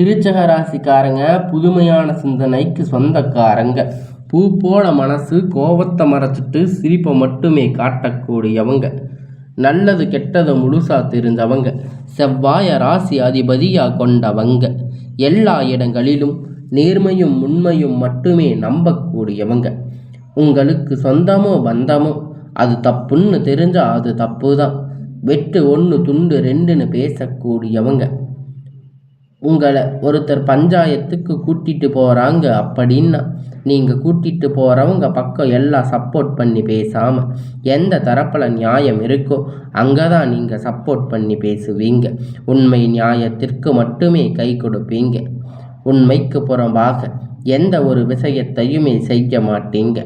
விருச்சக ராசிக்காரங்க புதுமையான சிந்தனைக்கு சொந்தக்காரங்க. பூ போல மனசு கோபத்தை மறைச்சிட்டு சிரிப்பை மட்டுமே காட்டக்கூடியவங்க. நல்லது கெட்டதை முழுசா தெரிஞ்சவங்க. செவ்வாய ராசி அதிபதியாக கொண்டவங்க. எல்லா இடங்களிலும் நேர்மையும் உண்மையும் மட்டுமே நம்பக்கூடியவங்க. உங்களுக்கு சொந்தமோ பந்தமோ அது தப்புன்னு தெரிஞ்சால் அது தப்பு தான் வெட்டு ஒன்று துண்டு ரெண்டுன்னு பேசக்கூடியவங்க. உங்களை ஒருத்தர் பஞ்சாயத்துக்கு கூட்டிட்டு போகிறாங்க அப்படின்னா நீங்கள் கூட்டிட்டு போகிறவங்க பக்கம் எல்லாம் சப்போர்ட் பண்ணி பேசாமல் எந்த தரப்பில் நியாயம் இருக்கோ அங்கே தான் நீங்கள் சப்போர்ட் பண்ணி பேசுவீங்க. உண்மை நியாயத்திற்கு மட்டுமே கை கொடுப்பீங்க. உண்மைக்கு புறம்பாக எந்த ஒரு விஷயத்தையுமே செய்ய மாட்டீங்க.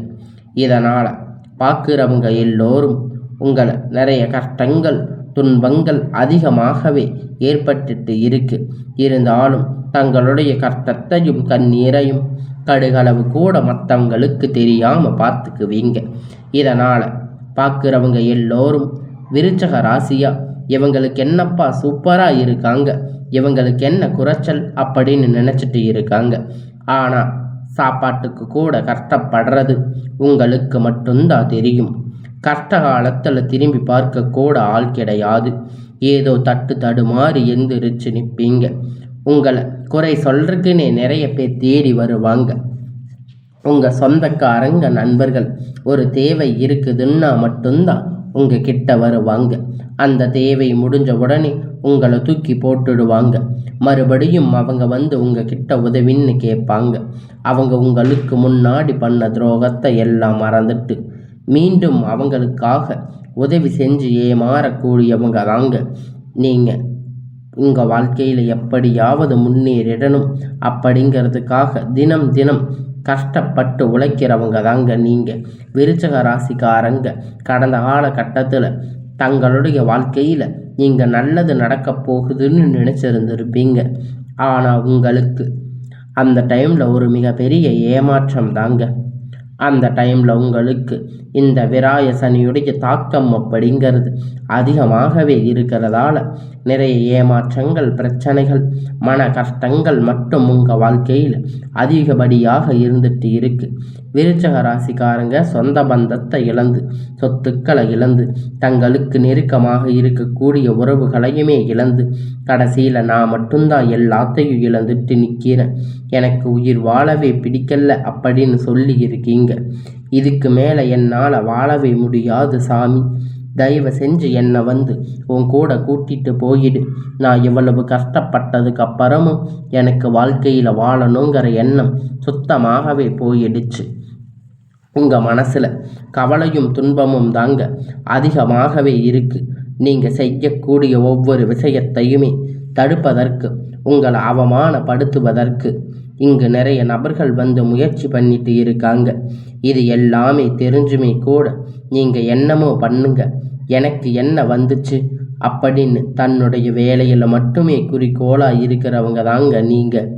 இதனால் பார்க்குறவங்க எல்லோரும் உங்களை நிறைய கஷ்டங்கள் துன்பங்கள் அதிகமாகவே ஏற்பட்டுட்டு இருக்கு. இருந்தாலும் தங்களுடைய கஷ்டத்தையும் கண்ணீரையும் கடுகளவு கூட மற்றவங்களுக்கு தெரியாமல் பார்த்துக்குவீங்க. இதனால் பார்க்குறவங்க எல்லோரும் விருச்சக ராசியா இவங்களுக்கு என்னப்பா சூப்பராக இருக்காங்க இவங்களுக்கு என்ன குறைச்சல் அப்படின்னு நினச்சிட்டு இருக்காங்க. ஆனால் சாப்பாட்டுக்கு கூட கஷ்டப்படுறது உங்களுக்கு மட்டும்தான் தெரியும். கஷ்ட காலத்தில் திரும்பி பார்க்க கூட ஆள் கிடையாது. ஏதோ தட்டு தடுமாறி எந்திரிச்சு நிற்பீங்க உங்களை குறை சொல்றதுக்குன்னே நிறைய பேர் தேடி வருவாங்க. உங்கள் சொந்தக்காரங்க நண்பர்கள் ஒரு தேவை இருக்குதுன்னா மட்டும்தான் உங்கள் கிட்ட வருவாங்க. அந்த தேவை முடிஞ்ச உடனே உங்களை தூக்கி போட்டுடுவாங்க. மறுபடியும் அவங்க வந்து உங்கள் கிட்ட உதவின்னு கேட்பாங்க. அவங்க உங்களுக்கு முன்னாடி பண்ண துரோகத்தை எல்லாம் மறந்துட்டு மீண்டும் அவங்களுக்காக உதவி செஞ்சு ஏமாறக்கூடியவங்க தாங்க. நீங்கள் உங்கள் வாழ்க்கையில் எப்படியாவது முன்னேறிடணும். அப்படிங்கிறதுக்காக தினம் தினம் கஷ்டப்பட்டு உழைக்கிறவங்க தாங்க நீங்கள் விருச்சக ராசிக்காரங்க கடந்த காலகட்டத்தில் தங்களுடைய வாழ்க்கையில் நீங்கள் நல்லது நடக்கப் போகுதுன்னு நினச்சிருந்துருப்பீங்க. ஆனால் உங்களுக்கு அந்த டைமில் ஒரு மிகப்பெரிய ஏமாற்றம் தாங்க. அந்த டைமில் உங்களுக்கு இந்த விராய சனியுடைய தாக்கம் அப்படிங்கிறது அதிகமாகவே இருக்கிறதால நிறைய ஏமாற்றங்கள் பிரச்சனைகள் மன கஷ்டங்கள் மட்டும் உங்கள் வாழ்க்கையில் அதிகப்படியாக இருந்துட்டு இருக்குது விருச்சக ராசிக்காரங்க சொந்த பந்தத்தை இழந்து சொத்துக்களை இழந்து தங்களுக்கு நெருக்கமாக இருக்கக்கூடிய உறவுகளையுமே இழந்து கடைசியில் நான் மட்டும்தான் எல்லாத்தையும் இழந்துட்டு நிற்கிறேன் எனக்கு உயிர் வாழவே பிடிக்கல அப்படின்னு சொல்லி இருக்கீங்க. இதுக்கு மேலே என்னால் வாழவே முடியாது சாமி. தயவு செஞ்சு என்னை வந்து உன் கூட கூட்டிட்டு போயிடு. நான் இவ்வளவு கஷ்டப்பட்டதுக்கு அப்புறமும் எனக்கு வாழ்க்கையில் வாழணுங்கிற எண்ணம் சுத்தமாகவே போயிடுச்சு. உங்கள் மனசில் கவலையும் துன்பமும் தாங்க அதிகமாகவே இருக்குது நீங்கள் செய்யக்கூடிய ஒவ்வொரு விஷயத்தையுமே தடுப்பதற்கு உங்களை அவமானப்படுத்துவதற்கு இங்கு நிறைய நபர்கள் வந்து முயற்சி பண்ணிட்டு இருக்காங்க. இது எல்லாமே தெரிஞ்சுமே கூட நீங்கள் என்னமோ பண்ணுங்க. எனக்கு என்ன வந்துச்சு? அப்படின்னு தன்னுடைய வேலையில் மட்டுமே குறிக்கோளாக இருக்கிறவங்க தாங்க நீங்கள்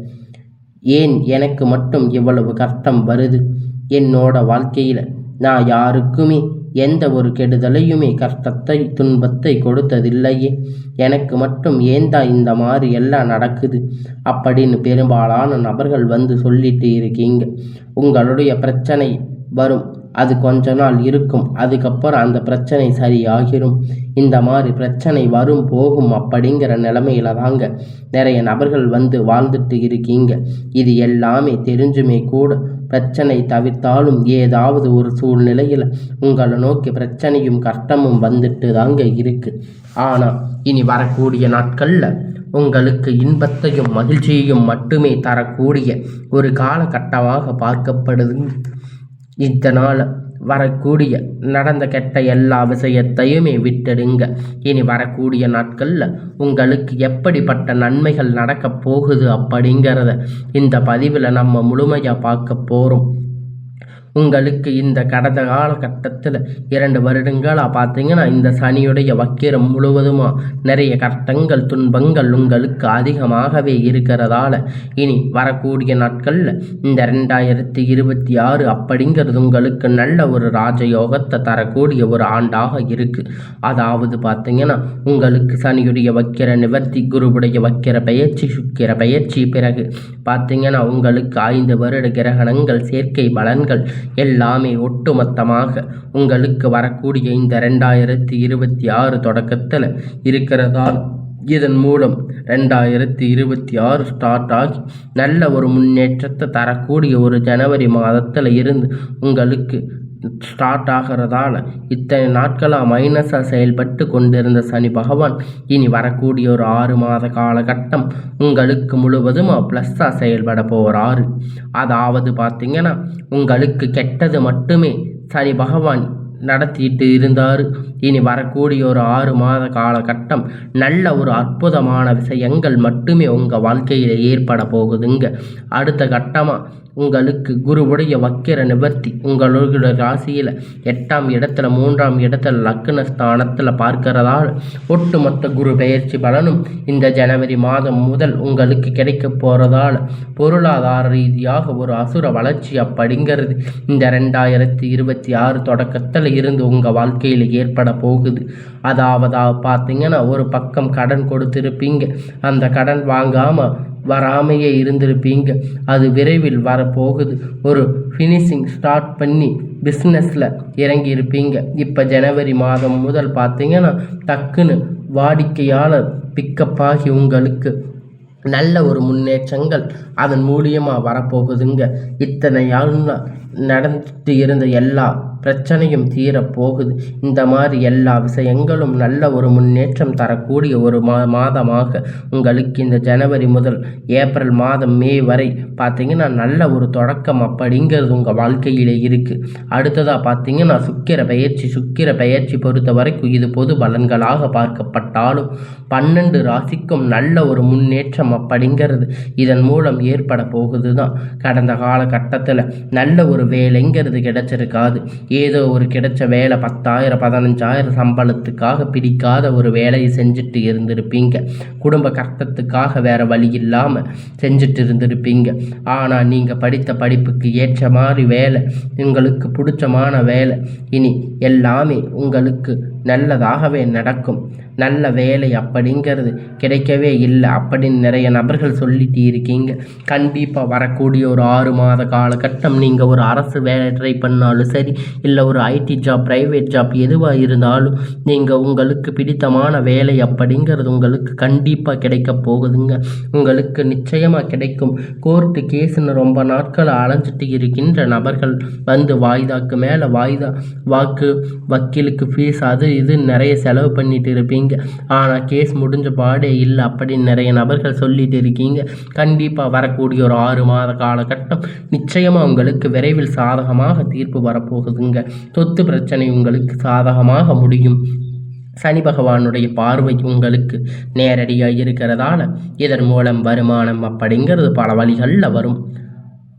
ஏன் எனக்கு மட்டும் இவ்வளவு கஷ்டம் வருது? என்னோட வாழ்க்கையில் நான் யாருக்குமே எந்த ஒரு கெடுதலையுமே கஷ்டத்தை துன்பத்தை கொடுத்ததில்லையே. எனக்கு மட்டும் ஏந்தா இந்த மாதிரி எல்லாம் நடக்குது? அப்படின்னு பெரும்பாலான நபர்கள் வந்து சொல்லிட்டு இருக்கீங்க. உங்களுடைய பிரச்சனை வரும். அது கொஞ்ச நாள் இருக்கும். அதுக்கப்புறம் அந்த பிரச்சனை சரியாகிரும். இந்த மாதிரி பிரச்சனை வரும் போகும் அப்படிங்கிற நிலமையில தாங்க நிறைய நபர்கள் வந்து வாழ்ந்துட்டு இருக்கீங்க. இது எல்லாமே தெரிஞ்சுமே கூட பிரச்சனை தவிர்த்தாலும் ஏதாவது ஒரு சூழ்நிலையில் உங்களை நோக்கி பிரச்சனையும் கஷ்டமும் வந்துட்டு தாங்க இருக்கு. ஆனால் இனி வரக்கூடிய நாட்களில் உங்களுக்கு இன்பத்தையும் மகிழ்ச்சியையும் மட்டுமே தரக்கூடிய ஒரு காலகட்டமாக பார்க்கப்படுது. இதனால் வரக்கூடிய நடந்த கெட்ட எல்லா விஷயத்தையுமே விட்டுடுங்க. இனி வரக்கூடிய நாட்களில் உங்களுக்கு எப்படிப்பட்ட நன்மைகள் நடக்கப் போகுது அப்படிங்கிறத இந்த பதிவில் நம்ம முழுமையாக பார்க்க போகிறோம் உங்களுக்கு இந்த கடந்த காலகட்டத்தில் இரண்டு வருடங்களாக பார்த்தீங்கன்னா இந்த சனியுடைய வக்கிரம் முழுவதுமாக நிறைய கஷ்டங்கள் துன்பங்கள் உங்களுக்கு அதிகமாகவே இருக்கிறதால இனி வரக்கூடிய நாட்களில் இந்த ரெண்டாயிரத்தி இருபத்தி ஆறு அப்படிங்கிறது உங்களுக்கு நல்ல ஒரு ராஜயோகத்தை தரக்கூடிய ஒரு ஆண்டாக இருக்குது அதாவது பார்த்தீங்கன்னா உங்களுக்கு சனியுடைய வக்கிர நிவர்த்தி குருவுடைய வக்கிர பயிற்சி சுக்கிர பயிற்சி பிறகு பார்த்தீங்கன்னா உங்களுக்கு ஐந்து வருட கிரகணங்கள் சேர்க்கை பலன்கள் எல்லாமே ஒட்டுமொத்தமாக உங்களுக்கு வரக்கூடிய இந்த ரெண்டாயிரத்தி இருபத்தி ஆறு தொடக்கத்தில் இருக்கிறதால் இதன் மூலம் ரெண்டாயிரத்தி இருபத்தி ஆறு ஸ்டார்ட் ஆகி நல்ல ஒரு முன்னேற்றத்தை தரக்கூடிய ஒரு ஜனவரி மாதத்தில் இருந்து உங்களுக்கு ஸ்டார்ட் ஆகிறதால இத்தனை நாட்களாக மைனஸாக செயல்பட்டு கொண்டிருந்த சனி பகவான் இனி வரக்கூடிய ஒரு ஆறு மாத காலகட்டம் உங்களுக்கு முழுவதும் ப்ளஸ்ஸாக செயல்பட போகிறாரு. அதாவது பார்த்திங்கன்னா உங்களுக்கு கெட்டது மட்டுமே சனி பகவான் நடத்திட்டு இருந்தார். இனி வரக்கூடிய ஒரு ஆறு மாத காலகட்டம் நல்ல ஒரு அற்புதமான விஷயங்கள் மட்டுமே உங்கள் வாழ்க்கையில் ஏற்பட போகுதுங்க. அடுத்த கட்டமாக உங்களுக்கு குருவுடைய வக்கிர நிவர்த்தி உங்களுடைய ராசியில் எட்டாம் இடத்துல மூன்றாம் இடத்துல லக்ன ஸ்தானத்தில் பார்க்கிறதால் ஒட்டுமொத்த குரு பெயர்ச்சி பலனும் இந்த ஜனவரி மாதம் முதல் உங்களுக்கு கிடைக்க போகிறதால் பொருளாதார ரீதியாக ஒரு அசுர வளர்ச்சி அப்படிங்கிறது இந்த ரெண்டாயிரத்தி இருபத்தி ஆறு தொடக்கத்தில் இருந்து உங்கள் வாழ்க்கையில் ஏற்பட போகுது. அதாவது பார்த்தீங்கன்னா ஒரு பக்கம் கடன் கொடுத்துருப்பீங்க. அந்த கடன் வாங்காமல் வராமையே இருந்திருப்பீங்க. அது விரைவில் வரப்போகுது. ஒரு ஃபினிஷிங் ஸ்டார்ட் பண்ணி பிஸ்னஸில் இறங்கியிருப்பீங்க. இப்போ ஜனவரி மாதம் முதல் பார்த்தீங்கன்னா டக்குன்னு வாடிக்கையாளர் பிக்கப் ஆகி உங்களுக்கு நல்ல ஒரு முன்னேற்றங்கள் அதன் மூலியமாக வரப்போகுதுங்க. இத்தனை ஆள் நடந்துட்டு இருந்த எல்லா பிரச்சனையும் தீரப்போகுது இந்த மாதிரி எல்லா விஷயங்களும் நல்ல ஒரு முன்னேற்றம் தரக்கூடிய ஒரு மா மாதமாக உங்களுக்கு இந்த ஜனவரி முதல் ஏப்ரல் மாதம் மே வரை பார்த்தீங்கன்னா நல்ல ஒரு தொடக்கம் அப்படிங்கிறது உங்கள் வாழ்க்கையிலே இருக்குது அடுத்ததாக பார்த்தீங்கன்னா சுக்கிர பயிற்சி சுக்கிர பயிற்சி பொறுத்த வரைக்கும் இது பொது பலன்களாக பார்க்கப்பட்டாலும் பன்னெண்டு ராசிக்கும் நல்ல ஒரு முன்னேற்றம் அப்படிங்கிறது இதன் மூலம் ஏற்பட போகுது தான் கடந்த காலகட்டத்தில் நல்ல ஒரு வேலைங்கிறது கிடைச்சிருக்காது. ஏதோ ஒரு கிடைச்ச வேலை பத்தாயிரம் பதினஞ்சாயிரம் சம்பளத்துக்காக பிடிக்காத ஒரு வேலையை செஞ்சுட்டு இருந்திருப்பீங்க. குடும்ப கஷ்டத்துக்காக வேற வழி இல்லாமல் செஞ்சுட்டு இருந்திருப்பீங்க. ஆனால் நீங்கள் படித்த படிப்புக்கு ஏற்ற மாதிரி வேலை உங்களுக்கு பிடிச்சமான வேலை இனி எல்லாமே உங்களுக்கு நல்லதாகவே நடக்கும். நல்ல வேலை அப்படிங்கிறது கிடைக்கவே இல்லை அப்படின்னு நிறைய நபர்கள் சொல்லிட்டு இருக்கீங்க. கண்டிப்பாக வரக்கூடிய ஒரு ஆறு மாத காலகட்டம் நீங்கள் ஒரு அரசு வேலை ட்ரை பண்ணாலும் சரி இல்லை ஒரு ஐடி ஜாப் ப்ரைவேட் ஜாப் எதுவாக இருந்தாலும் நீங்கள் உங்களுக்கு பிடித்தமான வேலை அப்படிங்கிறது உங்களுக்கு கண்டிப்பாக கிடைக்க போகுதுங்க. உங்களுக்கு நிச்சயமாக கிடைக்கும். கோர்ட்டு கேஸுன்னு ரொம்ப நாட்கள் அலைஞ்சிட்டு இருக்கின்ற நபர்கள் வந்து வாய்தாக்கு மேலே வாய்தா வாக்கு வக்கீலுக்கு ஃபீஸ் அது இது நிறைய செலவு பண்ணிட்டு இருப்பீங்க. ஆனால் கேஸ் முடிஞ்ச பாடே இல்லை. அப்படின்னு நிறைய நபர்கள் சொல்லிட்டு இருக்கீங்க. கண்டிப்பாக வரக்கூடிய ஒரு ஆறு மாத காலகட்டம் நிச்சயமாக உங்களுக்கு விரைவில் சாதகமாக தீர்ப்பு வரப்போகுதுங்க. சொத்து பிரச்சனை உங்களுக்கு சாதகமாக முடியும். சனி பகவானுடைய பார்வை உங்களுக்கு நேரடியாக இருக்கிறதால இதன் மூலம் வருமானம் அப்படிங்கிறது பல வழிகளில் வரும்.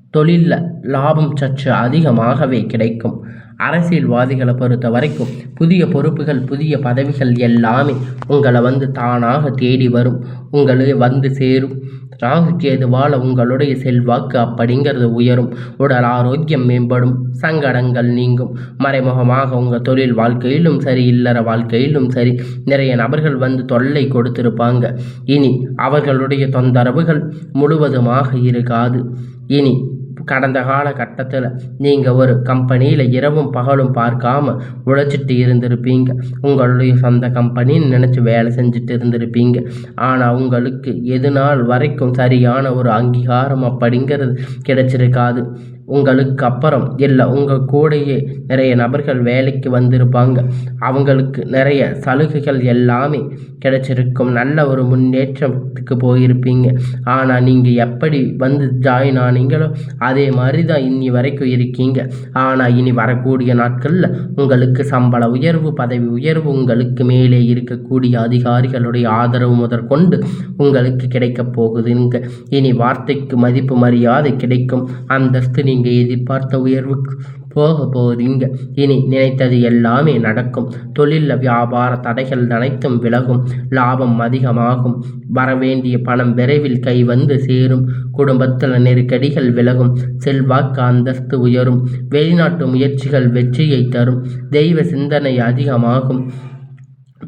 தொழிலில் லாபம் சற்று அதிகமாகவே கிடைக்கும். அரசியல்வாதிகளை பொறுத்த வரைக்கும் புதிய பொறுப்புகள் புதிய பதவிகள் எல்லாமே உங்களை வந்து தானாக தேடி வரும். உங்களை வந்து சேரும். ராகு கேதுவால் உங்களுடைய செல்வாக்கு அப்படிங்கிறது உயரும். உடல் ஆரோக்கியம் மேம்படும். சங்கடங்கள் நீங்கும். மறைமுகமாக உங்கள் தொழில் வாழ்க்கையிலும் சரி இல்லற வாழ்க்கையிலும் சரி நிறைய நபர்கள் வந்து தொல்லை கொடுத்திருப்பாங்க. இனி அவர்களுடைய தொந்தரவுகள் முழுவதுமாக இருக்காது. இனி கடந்த காலகட்டத்தில் நீங்கள் ஒரு கம்பெனியில் இரவும் பகலும் பார்க்காம உழைச்சிட்டு இருந்திருப்பீங்க. உங்களுடைய சொந்த கம்பெனின்னு நினச்சி வேலை செஞ்சுட்டு இருந்திருப்பீங்க. ஆனால் உங்களுக்கு எது நாள் வரைக்கும் சரியான ஒரு அங்கீகாரம் அப்படிங்கிறது கிடைச்சிருக்காது. உங்களுக்கு அப்புறம் இல்லை உங்கள் கூடையே நிறைய நபர்கள் வேலைக்கு வந்திருப்பாங்க. அவங்களுக்கு நிறைய சலுகைகள் எல்லாமே கிடைச்சிருக்கும். நல்ல ஒரு முன்னேற்றத்துக்கு போயிருப்பீங்க. ஆனால் நீங்கள் எப்படி வந்து ஜாயின் ஆனீங்களோ அதே மாதிரி தான் இனி வரைக்கும் இருக்கீங்க. ஆனால் இனி வரக்கூடிய நாட்களில் உங்களுக்கு சம்பள உயர்வு பதவி உயர்வு உங்களுக்கு மேலே இருக்கக்கூடிய அதிகாரிகளுடைய ஆதரவு முதற்கொண்டு உங்களுக்கு கிடைக்கப் போகுதுங்க. இனி வார்த்தைக்கு மதிப்பு மரியாதை கிடைக்கும். அந்தஸ்து நீங்கள் எதிர்பார்த்த உயர்வுக்கு போக போறீங்க இனி நினைத்தது எல்லாமே நடக்கும். தொழிலில் வியாபார தடைகள் அனைத்தும் விலகும். லாபம் அதிகமாகும். வரவேண்டிய பணம் விரைவில் கை வந்து சேரும். குடும்பத்தில் நெருக்கடிகள் விலகும். செல்வாக்கு அந்தஸ்து உயரும். வெளிநாட்டு முயற்சிகள் வெற்றியை தரும். தெய்வ சிந்தனை அதிகமாகும்.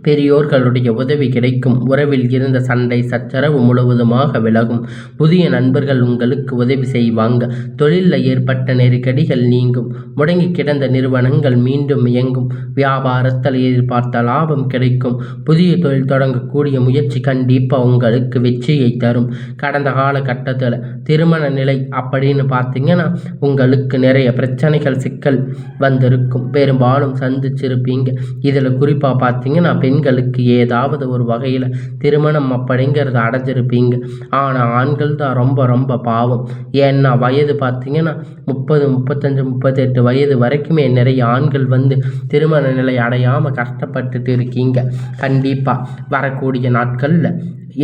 பெரியோர்களுடைய உதவி கிடைக்கும். உறவில் இருந்த சண்டை சச்சரவு முழுவதுமாக விலகும். புதிய நண்பர்கள் உங்களுக்கு உதவி செய்வாங்க. தொழிலில் ஏற்பட்ட நெருக்கடிகள் நீங்கும். முடங்கி கிடந்த நிறுவனங்கள் மீண்டும் இயங்கும். வியாபாரத்தில் எதிர்பார்த்த லாபம் கிடைக்கும். புதிய தொழில் தொடங்கக்கூடிய முயற்சி கண்டிப்பாக உங்களுக்கு வெற்றியை தரும். கடந்த காலகட்டத்தில் திருமண நிலை அப்படின்னு பார்த்தீங்கன்னா உங்களுக்கு நிறைய பிரச்சனைகள் சிக்கல் வந்திருக்கும். பெரும்பாலும் சந்திச்சிருப்பீங்க. இதில் குறிப்பாக பார்த்தீங்கன்னா பெண்களுக்கு ஏதாவது ஒரு வகையில் திருமணம் அப்படிங்கிறத அடைஞ்சிருப்பீங்க. ஆனால் ஆண்கள் தான் ரொம்ப ரொம்ப பாவம். ஏன்னா வயது பார்த்தீங்கன்னா முப்பது முப்பத்தஞ்சு முப்பத்தெட்டு வயது வரைக்குமே நிறைய ஆண்கள் வந்து திருமண நிலை அடையாமல் கஷ்டப்பட்டுட்டு இருக்கீங்க. கண்டிப்பாக வரக்கூடிய நாட்களில்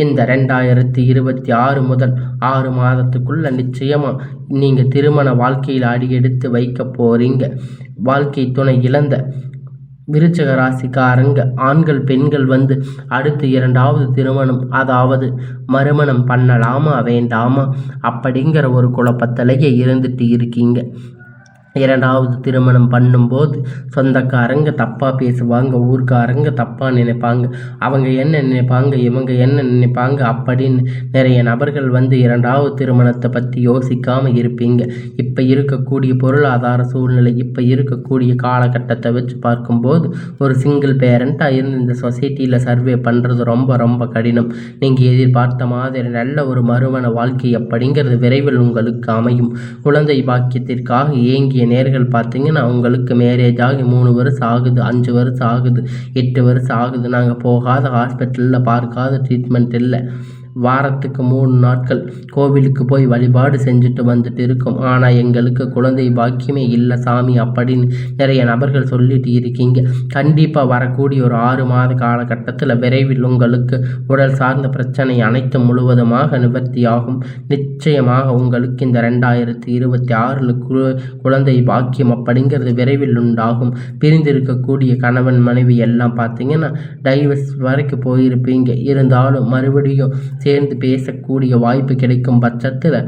இந்த ரெண்டாயிரத்தி இருபத்தி ஆறு முதல் ஆறு மாதத்துக்குள்ளே நிச்சயமாக நீங்கள் திருமண வாழ்க்கையில் அடியெடுத்து வைக்க போகிறீங்க வாழ்க்கை துணை இழந்த விருச்சக ராசிக்காரங்க ஆண்கள் பெண்கள் வந்து அடுத்து இரண்டாவது திருமணம் அதாவது மறுமணம் பண்ணலாமா வேண்டாமா அப்படிங்கிற ஒரு குழப்பத்திலேயே இருந்துட்டு இருக்கீங்க. இரண்டாவது திருமணம் பண்ணும்போது சொந்தக்காரங்க தப்பாக பேசுவாங்க ஊர்க்காரங்க தப்பாக நினைப்பாங்க அவங்க என்ன நினைப்பாங்க இவங்க என்ன நினைப்பாங்க அப்படின்னு நிறைய நபர்கள் வந்து இரண்டாவது திருமணத்தை பற்றி யோசிக்காமல் இருப்பீங்க. இப்போ இருக்கக்கூடிய பொருளாதார சூழ்நிலை இப்போ இருக்கக்கூடிய காலகட்டத்தை வச்சு பார்க்கும்போது ஒரு சிங்கிள் பேரண்ட்டாக இருந்து இந்த சொசைட்டியில் சர்வே பண்ணுறது ரொம்ப ரொம்ப கடினம். நீங்கள் எதிர்பார்த்த மாதிரி நல்ல ஒரு மறுமண வாழ்க்கை அப்படிங்கிறது விரைவில் உங்களுக்கு அமையும். குழந்தை பாக்கியத்திற்காக ஏங்கிய நேர்கள் பார்த்தீங்கன்னா அவங்களுக்கு மேரேஜ் ஆகி மூணு வருஷம் ஆகுது அஞ்சு வருஷம் ஆகுது எட்டு வருஷம் ஆகுது. நாங்கள் போகாத ஹாஸ்பிட்டலில் பார்க்காத ட்ரீட்மெண்ட் இல்லை. வாரத்துக்கு மூணு நாட்கள் கோவிலுக்கு போய் வழிபாடு செஞ்சுட்டு வந்துட்டு இருக்கோம். ஆனால் எங்களுக்கு குழந்தை பாக்கியமே இல்லை சாமி அப்படின்னு நிறைய நபர்கள் சொல்லிட்டு இருக்கீங்க. கண்டிப்பாக வரக்கூடிய ஒரு ஆறு மாத காலகட்டத்தில் விரைவில் உங்களுக்கு உடல் சார்ந்த பிரச்சனை அனைத்தும் முழுவதுமாக நிவர்த்தியாகும் நிச்சயமாக உங்களுக்கு இந்த ரெண்டாயிரத்தி இருபத்தி ஆறில் குழந்தை பாக்கியம் அப்படிங்கிறது விரைவில் உண்டாகும். பிரிந்திருக்கக்கூடிய கணவன் மனைவி எல்லாம் பார்த்தீங்கன்னா டைவர்ஸ் வரைக்கும் போயிருப்பீங்க. இருந்தாலும் மறுபடியும் சேர்ந்து பேசக்கூடிய வாய்ப்பு கிடைக்கும் பட்சத்தில்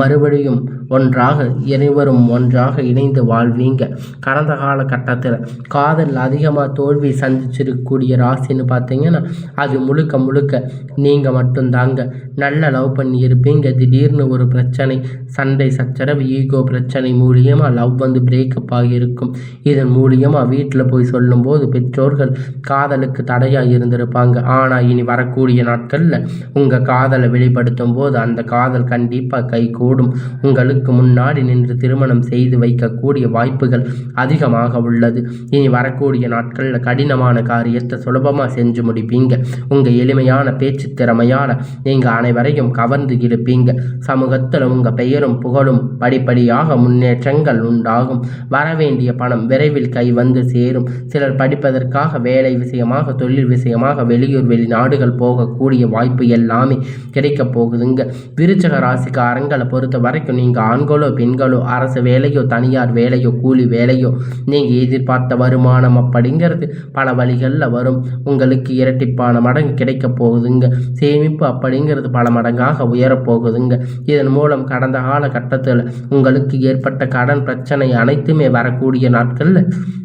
மறுபடியும் ஒன்றாக இருவரும் ஒன்றாக இணைந்து வாழ்வீங்க. கடந்த காலகட்டத்தில் காதல் அதிகமாக தோல்வி சந்திச்சிருக்கக்கூடிய ராசின்னு பார்த்தீங்கன்னா அது முழுக்க முழுக்க நீங்கள் மட்டும்தாங்க. நல்ல லவ் பண்ணி இருப்பீங்க திடீர்னு ஒரு பிரச்சனை சண்டை சச்சரவு ஈகோ பிரச்சனை மூலியமாக லவ் வந்து பிரேக்கப் ஆகியிருக்கும். இதன் மூலியமாக வீட்டில் போய் சொல்லும்போது பெற்றோர்கள் காதலுக்கு தடையாக இருந்திருப்பாங்க. ஆனால் இனி வரக்கூடிய நாட்களில் உங்கள் காதலை வெளிப்படுத்தும் போது அந்த காதல் கண்டிப்பாக கை கூடும். உங்களுக்கு முன்னாடி நின்று திருமணம் செய்து வைக்கக்கூடிய வாய்ப்புகள் அதிகமாக உள்ளது. இனி வரக்கூடிய நாட்களில் கடினமான காரியத்தை சுலபமாக செஞ்சு முடிப்பீங்க. உங்கள் எளிமையான பேச்சு திறமையால் நீங்கள் அனைவரையும் கவர்ந்து இருப்பீங்க சமூகத்தில் உங்கள் பெயரும் புகழும் படிப்படியாக முன்னேற்றங்கள் உண்டாகும். வரவேண்டிய பணம் விரைவில் கை வந்து சேரும். சிலர் படிப்பதற்காக வேலை விஷயமாக தொழில் விஷயமாக வெளியூர் வெளிநாடுகள் போகக்கூடிய வாய்ப்பு எல்லாம் கிடைக்க போகுதுங்க விருச்சக ராசிக்காரங்களை பொறுத்த வரைக்கும் நீங்கள் ஆண்களோ பெண்களோ அரசு வேலையோ தனியார் வேலையோ கூலி வேலையோ நீங்கள் எதிர்பார்த்த வருமானம் அப்படிங்கிறது பல வழிகளில் வரும். உங்களுக்கு இரட்டிப்பான மடங்கு கிடைக்க போகுதுங்க சேமிப்பு அப்படிங்கிறது பல மடங்காக உயரப்போகுதுங்க இதன் மூலம் கடந்த காலகட்டத்தில் உங்களுக்கு ஏற்பட்ட கடன் பிரச்சனை அனைத்துமே வரக்கூடிய நாட்களில்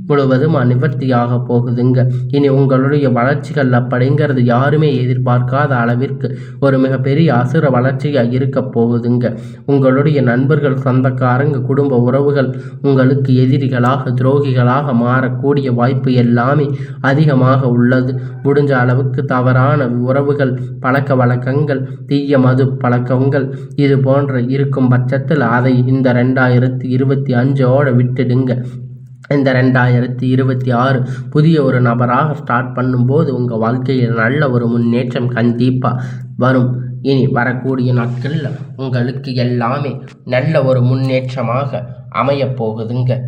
முழுவதும் நிவர்த்தியாக போகுதுங்க இனி உங்களுடைய வளர்ச்சிகள் அப்படிங்கிறது யாருமே எதிர்பார்க்காத அளவிற்கு ஒரு மிகப்பெரிய அசுர வளர்ச்சியாக இருக்க போகுதுங்க. உங்களுடைய நண்பர்கள் சொந்தக்காரங்க குடும்ப உறவுகள் உங்களுக்கு எதிரிகளாக துரோகிகளாக மாறக்கூடிய வாய்ப்பு எல்லாமே அதிகமாக உள்ளது. முடிஞ்ச அளவுக்கு தவறான உறவுகள் பழக்க வழக்கங்கள் தீய மது பழக்கங்கள் இது போன்ற இருக்கும் பட்சத்தில் அதை இந்த ரெண்டாயிரத்தி இருபத்தி அஞ்சோட விட்டுடுங்க. இந்த ரெண்டாயிரத்தி இருபத்தி ஆறு புதிய ஒரு நபராக ஸ்டார்ட் பண்ணும்போது உங்கள் வாழ்க்கையில் நல்ல ஒரு முன்னேற்றம் கண்டிப்பாக வரும். இனி வரக்கூடிய நாட்களில் உங்களுக்கு எல்லாமே நல்ல ஒரு முன்னேற்றமாக அமையப் போகுதுங்க.